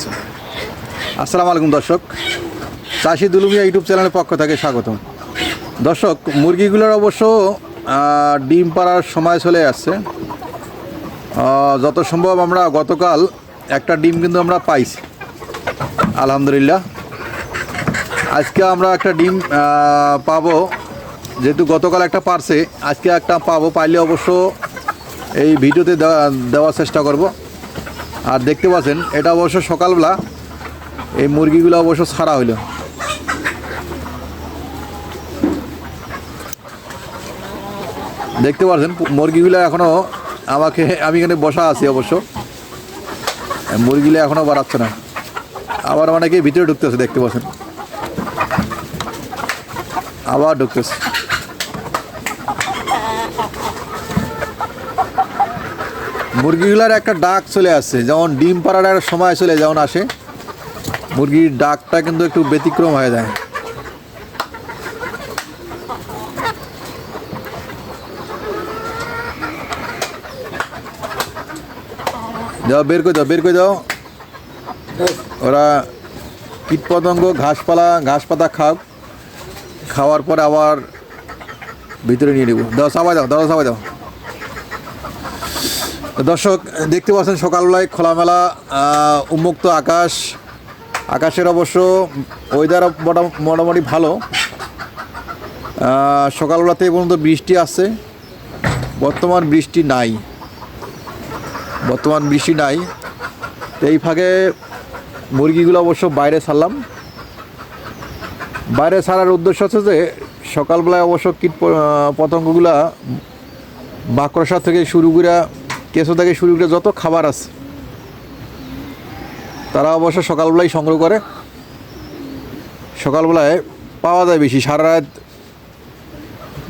আছে আসসালামু আলাইকুম দর্শক। চাষি দুলুমিয়া ইউটিউব চ্যানেলের পক্ষ থেকে স্বাগতম। দর্শক, মুরগিগুলোর অবশ্য ডিম পাড়ার সময় চলে আসছে। যত সম্ভব আমরা গতকাল একটা ডিম কিন্তু আমরা পাইছি। আলহামদুলিল্লাহ। আজকে আমরা একটা ডিম পাবো। যেহেতু গতকাল একটা পারছে, আজকে একটা পাবো পাইলে অবশ্য এই ভিডিওতে দেওয়া- দেওয়ার চেষ্টা করব। আর দেখতে পাচ্ছেন, এটা অবশ্য সকালবেলা, এই মুরগিগুলো অবশ্য ছাড়া হইল। দেখতে পাচ্ছেন, মুরগিগুলো এখনও আমাকে, আমি এখানে বসা আছি অবশ্য। মুরগিগুলো এখনও বাড়াচ্ছে না। আবার অনেকে ভিতরে ঢুকতেছে, দেখতে পাচ্ছেন। আবার ঢুকতেছে। মুরগিগুলার একটা ডাক চলে আসছে যেমন ডিম পাড়ার একটা সময় চলে যেমন আসে, মুরগির ডাকটা কিন্তু একটু ব্যতিক্রম হয়ে যায়। দাও বের করে দাও, বের করে দাও। ওরা কীট পতঙ্গ ঘাসপালা ঘাস পাতা খাও খাওয়ার পর আবার ভিতরে নিয়ে নেব। দাও সাবাই দাও দাও সাবাই দাও। দর্শক, দেখতে পাচ্ছেন সকালবেলায় খোলামেলা উন্মুক্ত আকাশ। আকাশের অবশ্য ওয়েদার মোটামুটি ভালো। সকালবেলাতে পর্যন্ত বৃষ্টি আসছে বর্তমান বৃষ্টি নাই। বর্তমান বৃষ্টি নাই। তো এই ফাঁকে মুরগিগুলো অবশ্য বাইরে ছাড়লাম। বাইরে ছাড়ার উদ্দেশ্য হচ্ছে যে, সকালবেলায় অবশ্য কীট পতঙ্গগুলা মাকড়সা থেকে শুরু করে কেঁচো থেকে শুরু করে যত খাবার আছে, তারা অবশ্য সকালবেলায় সংগ্রহ করে। সকালবেলায় পাওয়া যায় বেশি, সারা রাত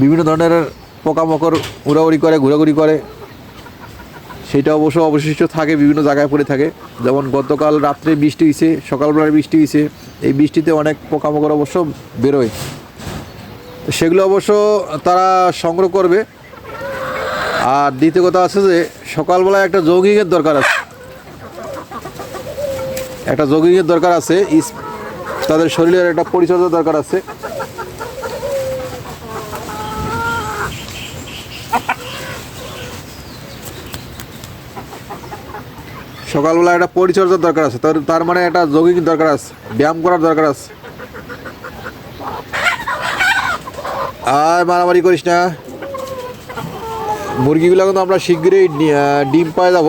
বিভিন্ন ধরনের পোকামাকড় উড়াউড়ি করে, ঘোরাঘুরি করে। সেটা অবশ্য অবশিষ্ট থাকে, বিভিন্ন জায়গায় পড়ে থাকে। যেমন গতকাল রাত্রে বৃষ্টি হয়েছে সকালবেলায় বৃষ্টি হয়েছে এই বৃষ্টিতে অনেক পোকামাকড় অবশ্য বেরোয়। সেগুলো অবশ্য তারা সংগ্রহ করবে। আর দ্বিতীয় কথা আছে যে সকালবেলায় একটা জগিংয়ের দরকার আছে। একটা জগিংয়ের দরকার আছে তাদের শরীরের একটা পরিচর্যার দরকার আছে। সকালবেলা একটা পরিচর্যার দরকার আছে, তার তার মানে একটা জগিং দরকার আছে, ব্যায়াম করার দরকার আছে। আর মারামারি করিস না। মুরগিগুলো কিন্তু আমরা শীঘ্রই ডিম পায়ে যাব।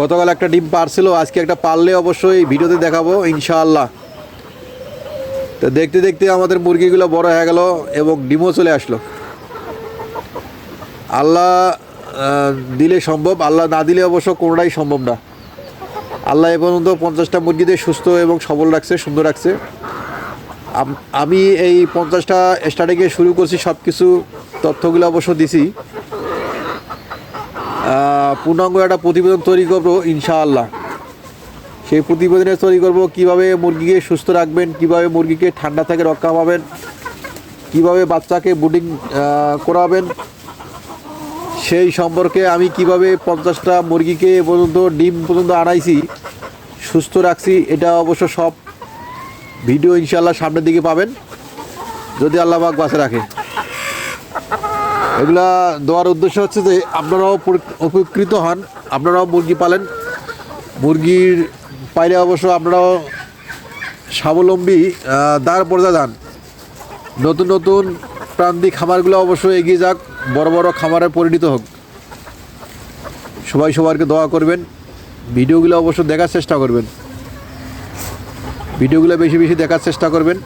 গতকাল একটা ডিম পারছিল আজকে একটা পারলে অবশ্যই ভিডিওতে দেখাবো, ইনশাআল্লাহ। তো দেখতে দেখতে আমাদের মুরগিগুলো বড় হয়ে গেল এবং ডিমও চলে আসলো। আল্লাহ দিলে সম্ভব, আল্লাহ না দিলে অবশ্য কোনোটাই সম্ভব না। আল্লাহ এ পর্যন্ত পঞ্চাশটা মুরগিদের সুস্থ এবং সবল রাখছে, সুন্দর রাখছে। আমি এই পঞ্চাশটা স্টার্টিংয়ে শুরু করছি সব কিছু তথ্যগুলো অবশ্য দিছি। পূর্ণাঙ্গ একটা প্রতিবেদন তৈরি করব ইনশাআল্লাহ। সেই প্রতিবেদনে তৈরি করব কীভাবে মুরগিকে সুস্থ রাখবেন, কীভাবে মুরগিকে ঠান্ডা থেকে রক্ষা পাবেন, কীভাবে বাচ্চাকে বুডিং করাবেন। সেই সম্পর্কে আমি কীভাবে পঞ্চাশটা মুরগিকে পর্যন্ত, ডিম পর্যন্ত আনাইছি, সুস্থ রাখছি, এটা অবশ্য সব ভিডিও ইনশাল্লাহ সামনের দিকে পাবেন। যদি আল্লাহ পাক বাঁচে রাখে। এগুলা দেওয়ার উদ্দেশ্য হচ্ছে যে আপনারাও উপকৃত হন, আপনারাও মুরগি পালেন। মুরগির পাইলে অবশ্য আপনারাও স্বাবলম্বী দাঁড় পর্দা যান। নতুন নতুন প্রান্তিক খামারগুলো অবশ্যই এগিয়ে যাক, বড় বড় খামারে পরিণত হোক। সবাই সবাইকে দোয়া করবেন, ভিডিওগুলো অবশ্য দেখার চেষ্টা করবেন। ভিডিওগুলো বেশি বেশি দেখার চেষ্টা করবেন।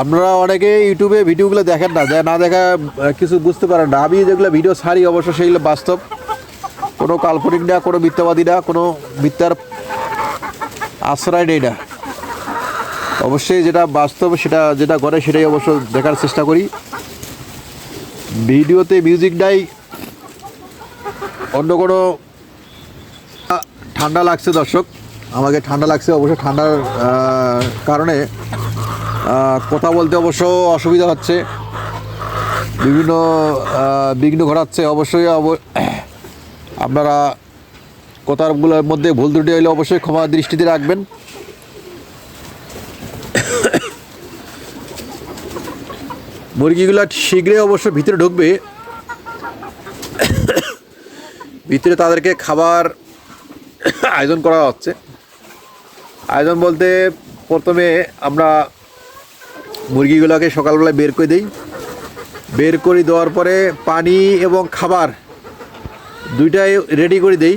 আপনারা অনেকে ইউটিউবে ভিডিওগুলো দেখেন না, যা না দেখা কিছু বুঝতে পারেন না। আমি যেগুলো ভিডিও ছাড়ি, অবশ্য সেগুলো বাস্তব। কোনো কাল্পনিক না, কোনো মিথ্যাবাদী না, কোনো মিথ্যার আশ্রয় নেই না। অবশ্যই যেটা বাস্তব, সেটা যেটা ঘটে, সেটাই অবশ্য দেখার চেষ্টা করি। ভিডিওতে মিউজিক নাই। অন্য কোনো ঠান্ডা লাগছে দর্শক। আমাকে ঠান্ডা লাগছে, অবশ্য ঠান্ডার কারণে। কথা বলতে অবশ্য অসুবিধা হচ্ছে। বিভিন্ন বিঘ্ন ঘটাচ্ছে। অবশ্যই অব- আপনারা কথাগুলোর মধ্যে ভুল ত্রুটি হলে অবশ্যই ক্ষমা দৃষ্টিতে রাখবেন। মুরগিগুলো শীঘ্রই অবশ্য ভিতরে ঢুকবে। ভিতরে তাদেরকে খাবার আয়োজন করা হচ্ছে। আয়োজন বলতে প্রথমে আমরা মুরগিগুলোকে সকালবেলা বের করে দিই। বের করে দেওয়ার পরে পানি এবং খাবার দুইটাই রেডি করে দিই।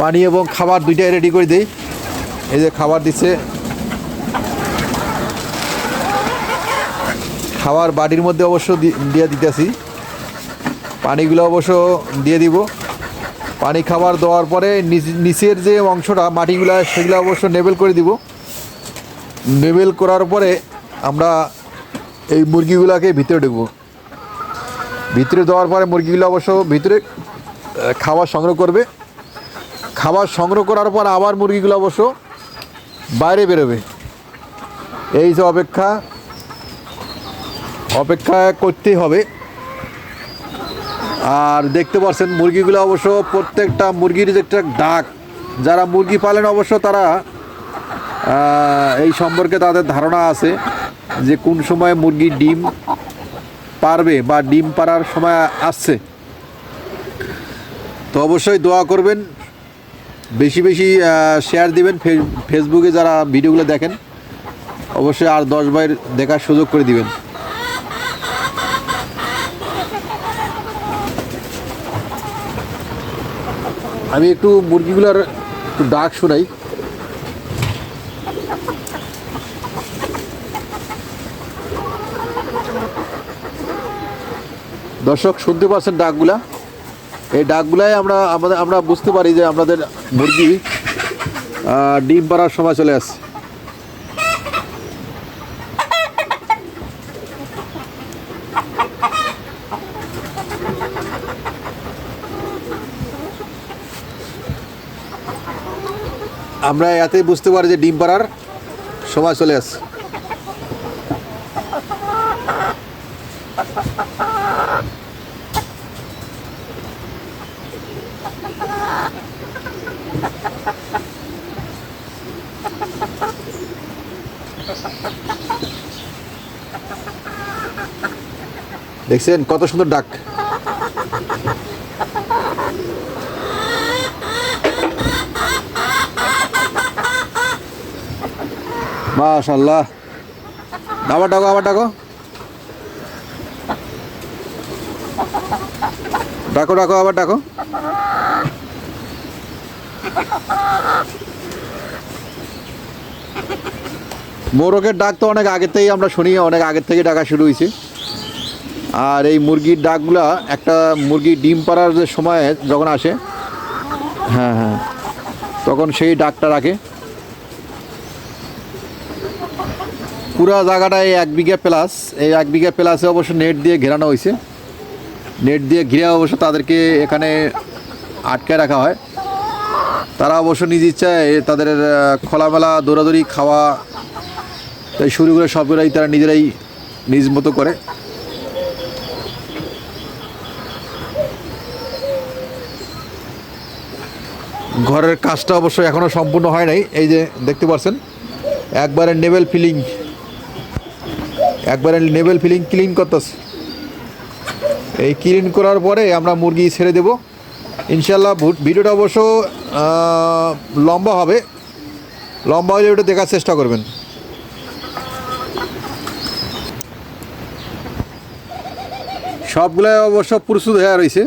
পানি এবং খাবার দুইটাই রেডি করে দেই। এই যে খাবার দিচ্ছে। খাবার বাড়ির মধ্যে অবশ্য দিয়ে দিতেছি। পানিগুলো অবশ্য দিয়ে দিব। পানি খাবার দেওয়ার পরে নিচের যে অংশটা, মাটিগুলো, সেগুলো অবশ্য নেবেল করে দিব। নেবেল করার পরে আমরা এই মুরগিগুলোকে ভিতরে ঢুকবো। ভিতরে দেওয়ার পরে মুরগিগুলো অবশ্য ভিতরে খাবার সংগ্রহ করবে। খাবার সংগ্রহ করার পর আবার মুরগিগুলো অবশ্য বাইরে বেরোবে। এই যে অপেক্ষা অপেক্ষা করতেই হবে। আর দেখতে পাচ্ছেন মুরগিগুলো অবশ্য প্রত্যেকটা মুরগির যে একটা ডাক, যারা মুরগি পালেন অবশ্য তারা এই সম্পর্কে তাদের ধারণা আছে যে কোন সময় মুরগি ডিম পারবে বা ডিম পারার সময় আসছে। তো অবশ্যই দোয়া করবেন, বেশি বেশি শেয়ার দিবেন ফেসবুকে যারা ভিডিওগুলো দেখেন, অবশ্যই আর দশ বাইর দেখার সুযোগ করে দিবেন। আমি একটু মুরগিগুলোর একটু ডাক শোনাই। দর্শক, শুনতে পাচ্ছেন ডাকগুলা? এই ডাকগুলাই আমরা, আমাদের, আমরা বুঝতে পারি যে আমাদের মুরগি ডিম পাড়ার সময় চলে আসছে। আমরা এতেই বুঝতে পারি যে ডিম পাড়ার সময় চলে আসছে। দেখছেন কত সুন্দর ডাক। মাশাল্লাহ আবার ডাকো আবার ডাকো। ডাকো ডাকো, আবার ডাকো। মোরগের ডাক তো অনেক আগের থেকেই আমরা শুনি, অনেক আগের থেকে ডাকা শুরু হয়েছে আর এই মুরগির ডাকগুলা একটা মুরগি ডিম পাড়ার সময় যখন আসে হ্যাঁ হ্যাঁ তখন সেই ডাকটা রাখে। পুরা জায়গাটায় এক বিঘা প্লাস, এই এক বিঘা প্লাসে অবশ্য নেট দিয়ে ঘেরানো হয়েছে নেট দিয়ে ঘিরে অবশ্য তাদেরকে এখানে আটকে রাখা হয়। তারা অবশ্য নিজ ইচ্ছায় তাদের খোলামেলা দৌড়াদৌড়ি, খাওয়া তাই শুরু করে সবগুলাই তারা নিজেরাই নিজ মতো করে। ঘরের কাজটা অবশ্য এখনও সম্পূর্ণ হয় নাই, এই যে দেখতে পাচ্ছেন, একবারে নেবেল ফিলিং, একবারে নেবেল ফিলিং ক্লিন করতেছে। এই ক্লিন করার পরে আমরা মুরগি ছেড়ে দেব। ইনশাল্লাহ ভিডিওটা অবশ্য লম্বা হবে। লম্বা হলে ওটা দেখার চেষ্টা করবেন। সবগুলো অবশ্য প্রস্তুত হয়ে রয়েছে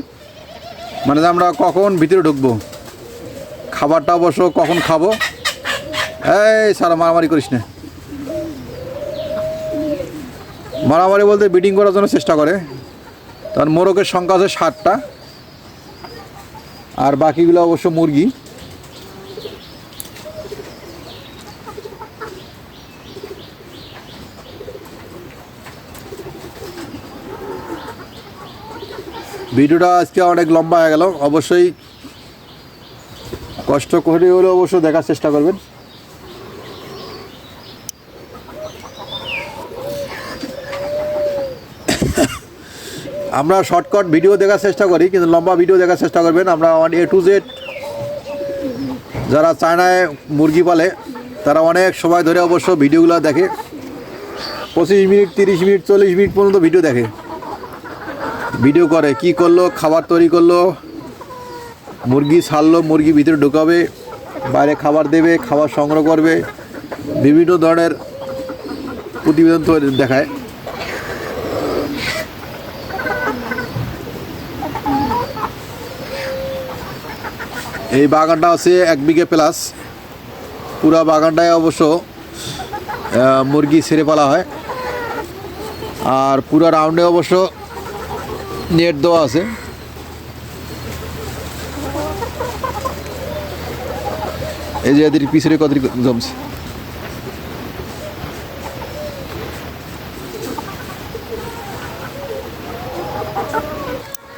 মানে আমরা কখন ভিতরে ঢুকবো, খাবারটা অবশ্য কখন খাব। এই সারা মারামারি করিস না। মারামারি বলতে বিডিং করার জন্য চেষ্টা করে। তখন মোরগের সংখ্যা আছে ষাটটা আর বাকিগুলো অবশ্য মুরগি। ভিডিওটা আজকে অনেক লম্বা হয়ে গেল। অবশ্যই কষ্ট করে হলেও অবশ্য দেখার চেষ্টা করবেন। আমরা শর্টকাট ভিডিও দেখার চেষ্টা করি, কিন্তু লম্বা ভিডিও দেখার চেষ্টা করবেন। আমরা এ টু জেড যারা চায়নায় মুরগি পালে, তারা অনেক সময় ধরে অবশ্য ভিডিওগুলো দেখে। পঁচিশ মিনিট, তিরিশ মিনিট, চল্লিশ মিনিট পর্যন্ত ভিডিও দেখে। ভিডিও করে, কি করল, খাবার তৈরি করল, মুরগি ছাড়লো, মুরগি ভিতরে ঢুকাবে, বাইরে খাবার দেবে, খাবার সংগ্রহ করবে, বিভিন্ন ধরনের প্রতিবেদন তৈরি দেখায়। এই বাগানটা আছে এক বিঘে প্লাস। পুরা বাগানটায় অবশ্য মুরগি ছেড়ে পালা হয়। আর পুরা রাউন্ডে অবশ্য নেট দেওয়া আছে। এই যে এদের পিছনে কত জমছে?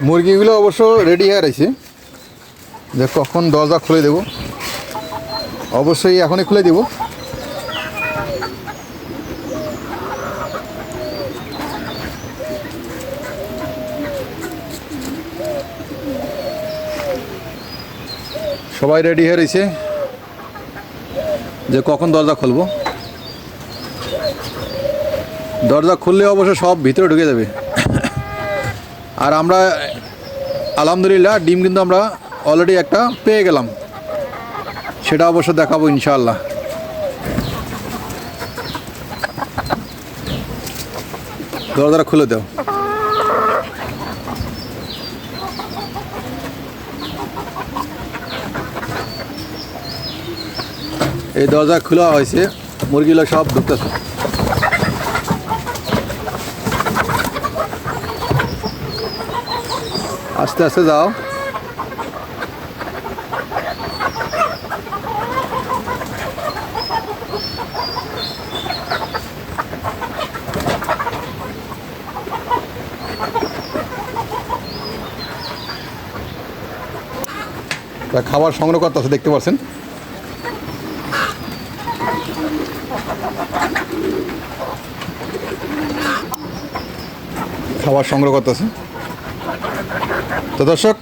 মুরগিগুলো অবশ্য রেডি হয়ে রয়েছে। যে কখন দরজা খুলে দেব? অবশ্যই এখনই খুলে দেব। সবাই রেডি হয়ে রয়েছে যে কখন দরজা খুলবো। দরজা খুললে অবশ্য সব ভিতরে ঢুকে যাবে। আর আমরা, আলহামদুলিল্লাহ, ডিম কিন্তু আমরা অলরেডি একটা পেয়ে গেলাম। সেটা অবশ্য দেখাবো ইনশাআল্লাহ। দরজাটা খুলে দাও। এই দরজা খোলা হয়েছে, মুরগিগুলো সব ঢুকতেছে। আস্তে আস্তে যাও। তা খাবার সংগ্রহ করতে আছে, দেখতে পাচ্ছেন খাবার সংগ্রহ করতেছে তো দর্শক,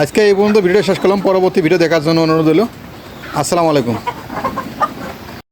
আজকে এই পর্যন্ত ভিডিও শেষ করলাম, পরবর্তী ভিডিও দেখার জন্য অনুরোধ হলো আসসালামু আলাইকুম।